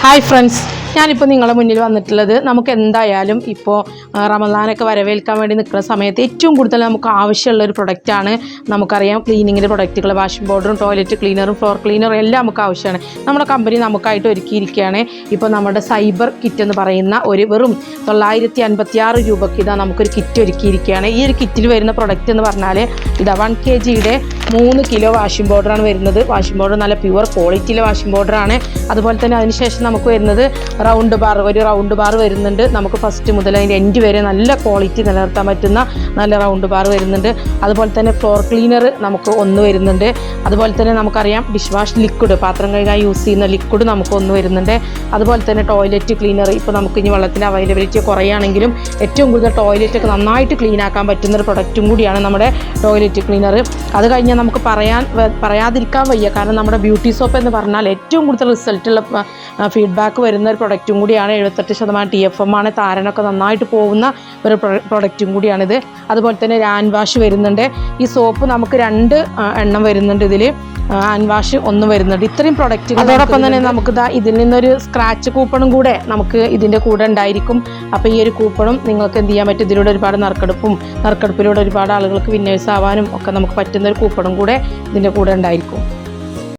Hi friends ഞാനിപ്പോൾ നിങ്ങളുടെ മുന്നിൽ വന്നിട്ടുള്ളത് നമുക്ക് എന്തായാലും ഇപ്പോൾ റമദാനൊക്കെ വരവേൽക്കാൻ വേണ്ടി നിൽക്കുന്ന സമയത്ത് ഏറ്റവും കൂടുതൽ നമുക്ക് ആവശ്യമുള്ള ഒരു പ്രൊഡക്റ്റാണ് നമുക്കറിയാം ക്ലീനിങ്ങിന്റെ പ്രൊഡക്റ്റുകൾ വാഷിംഗ് പൗഡറും ടോയ്ലറ്റ് ക്ലീനറും ഫ്ലോർ ക്ലീനറും എല്ലാം നമുക്ക് ആവശ്യമാണ്. നമ്മുടെ കമ്പനി നമുക്കായിട്ട് ഒരുക്കിയിരിക്കുകയാണ്. ഇപ്പോൾ നമ്മുടെ സൈബർ കിറ്റ് എന്ന് പറയുന്ന ഒരു വെറും തൊള്ളായിരത്തി അൻപത്തി ആറ് രൂപയ്ക്ക് ഇതാ നമുക്കൊരു കിറ്റ് ഒരുക്കിയിരിക്കുകയാണ്. ഈ ഒരു കിറ്റിൽ വരുന്ന പ്രൊഡക്റ്റ് എന്ന് പറഞ്ഞാൽ ഇതാ വൺ കെ ജിയുടെ മൂന്ന് കിലോ വാഷിംഗ് പൗഡറാണ് വരുന്നത്. വാഷിംഗ് പൗഡർ നല്ല പ്യുവർ ക്വാളിറ്റിയിലെ വാഷിംഗ് പൗഡറാണ് അതുപോലെ തന്നെ അതിനുശേഷം നമുക്ക് വരുന്നത് റൗണ്ട് ബാർ ഒരു റൗണ്ട് ബാർ വരുന്നുണ്ട്. നമുക്ക് ഫസ്റ്റ് മുതൽ അതിന്റെ എൻഡ് വരെ നല്ല ക്വാളിറ്റി നിലനിർത്താൻ പറ്റുന്ന നല്ല റൗണ്ട് ബാർ വരുന്നുണ്ട്. അതുപോലെ തന്നെ ഫ്ലോർ ക്ലീനർ നമുക്ക് ഒന്ന് വരുന്നുണ്ട്. അതുപോലെ തന്നെ നമുക്കറിയാം ഡിഷ് വാഷ് ലിക്വിഡ് പാത്രം കഴുകാൻ യൂസ് ചെയ്യുന്ന ലിക്വിഡ് നമുക്ക് ഒന്ന് വരുന്നുണ്ട്. അതുപോലെ തന്നെ ടോയ്ലറ്റ് ക്ലീനർ ഇപ്പോൾ നമുക്ക് ഇനി വെള്ളത്തിന്റെ അവൈലബിലിറ്റി കുറയുകയാണെങ്കിലും ഏറ്റവും കൂടുതൽ ടോയ്ലറ്റൊക്കെ നന്നായിട്ട് ക്ലീൻ ആക്കാൻ പറ്റുന്ന ഒരു പ്രൊഡക്റ്റും കൂടിയാണ് നമ്മുടെ ടോയ്ലറ്റ് ക്ലീനർ അത് കഴിഞ്ഞാൽ നമുക്ക് പറയാൻ പറയാതിരിക്കാൻ വയ്യ. കാരണം നമ്മുടെ ബ്യൂട്ടി സോപ്പ് എന്ന് പറഞ്ഞാൽ ഏറ്റവും കൂടുതൽ റിസൾട്ടുള്ള ഫീഡ്ബാക്ക് വരുന്ന ഒരു പ്രൊഡക്റ്റും കൂടിയാണ്. എഴുപത്തെട്ട് ശതമാനം ടി എഫ് എം ആണ്. താരനൊക്കെ നന്നായിട്ട് പോകുന്ന ഒരു പ്രൊഡക്റ്റും കൂടിയാണിത്. അതുപോലെ തന്നെ ഹാൻഡ് വാഷ് വരുന്നുണ്ട്. ഈ സോപ്പ് നമുക്ക് രണ്ട് എണ്ണം വരുന്നുണ്ട് ഇതിൽ ഹാൻഡ് വാഷ് ഒന്ന് വരുന്നുണ്ട്. ഇത്രയും പ്രൊഡക്റ്റ് അതോടൊപ്പം തന്നെ നമുക്ക് ഇതാ ഇതിൽ നിന്നൊരു സ്ക്രാച്ച് കൂപ്പണും കൂടെ നമുക്ക് ഇതിന്റെ കൂടെ ഉണ്ടായിരിക്കും. അപ്പോൾ ഈ ഒരു കൂപ്പണും നിങ്ങൾക്ക് എന്ത് ചെയ്യാൻ പറ്റും? ഇതിലൂടെ ഒരുപാട് നറുക്കെടുപ്പും നറുക്കെടുപ്പിലൂടെ ഒരുപാട് ആളുകൾക്ക് വിന്നേഴ്സ് ആവാനും ഒക്കെ നമുക്ക് പറ്റുന്ന ഒരു കൂപ്പണും കൂടെ ഇതിന്റെ കൂടെ ഉണ്ടായിരിക്കും.